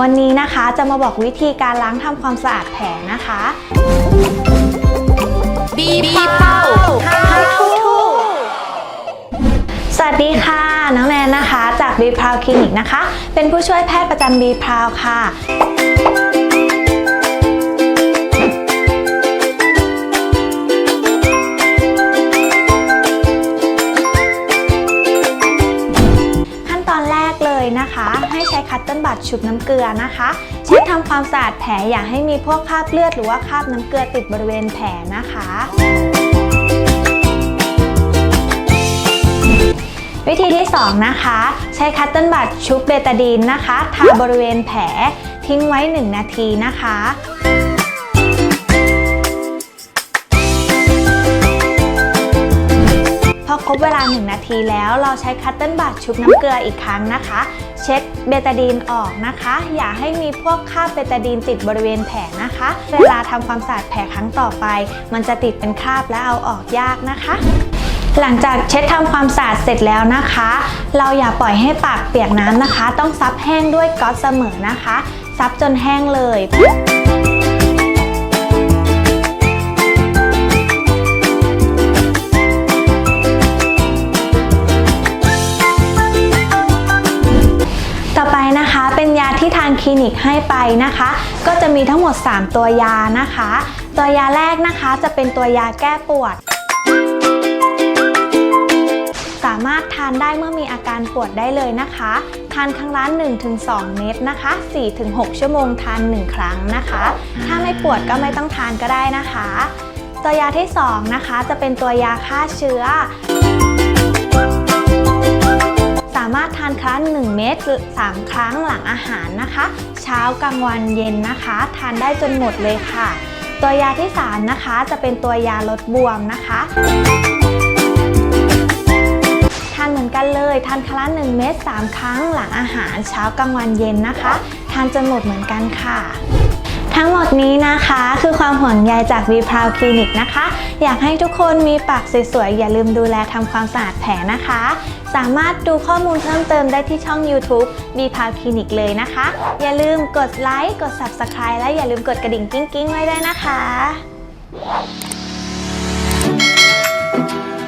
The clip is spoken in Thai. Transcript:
วันนี้นะคะจะมาบอกวิธีการล้างทำความสะอาดแผลนะคะบีบีเป้า How to สวัสดีค่ะ น้องแนนนะคะ จาก b ีพราวคลินิกนะคะ เป็นผู้ช่วยแพทย์ประจำ b ีพราวค่ะ แรกเลยนะคะ ให้ใช้คัตเติ้ลบัตชุบน้ำเกลือนะคะเช็ดทำความสะอาดแผลอย่าให้มีพวกคราบเลือดหรือว่าคราบน้ำเกลือติดบริเวณแผลนะคะวิธีที่ 2 นะคะ ใช้คัตเติ้ลบัตชุบเบตาดีนนะคะทาบริเวณแผลทิ้งไว้ 1 นาทีนะคะ บเวลา 1 นาทีแล้วเราใช้คัตเติ้ลบัตชุบน้ำเกลืออีกครั้งนะคะ เช็ดเบตาดีนออกนะคะ อย่าให้มีพวกคราบเบตาดีนติดบริเวณแผลนะคะ เวลาทำความสะอาดแผลครั้งต่อไป มันจะติดเป็นคราบและเอาออกยากนะคะหลังจากเช็ดทำความสะอาดเสร็จแล้วนะคะ เราอย่าปล่อยให้ปากเปียกน้ำนะคะ ต้องซับแห้งด้วยก๊อซเสมอนะคะ ซับจนแห้งเลย เป็นยาที่ทางคลินิกให้ไปนะคะ ก็จะมีทั้งหมด 3 ตัวยานะคะ ตัวยาแรกนะคะจะเป็นตัวยาแก้ปวด สามารถทานได้เมื่อมีอาการปวดได้เลยนะคะ ทานครั้งละ1-2 เม็ดนะคะ 4-6 ชั่วโมงทาน 1 ครั้งนะคะ ถ้าไม่ปวดก็ไม่ต้องทานก็ได้นะคะ ตัวยาที่ 2 นะคะ จะเป็นตัวยาฆ่าเชื้อ 1 เม็ด3ครั้งหลังอาหารนะคะ เช้ากลางวันเย็นนะคะ ทานได้จนหมดเลยค่ะ ตัวยาที่ 3 นะคะจะเป็นตัวยาลดบวมนะคะทานเหมือนกันเลยทานครั้ง1เม็ด3 ครั้งหลังอาหารเช้ากลางวันเย็นนะคะ ทานจนหมดเหมือนกันค่ะ ทั้งหมดนี้นะคะคือความห่วงใยจากวีพาวคลินิกนะคะ อยากให้ทุกคนมีปากสวยๆ อย่าลืมดูแลทำความสะอาดแผลนะคะ สามารถดูข้อมูลเพิ่มเติมได้ที่ช่อง YouTube วีพาวคลินิกเลยนะคะ อย่าลืมกดไลค์กด Subscribe และอย่าลืมกดกระดิ่งกิ้งๆ ไว้ด้วยนะคะ Thank you.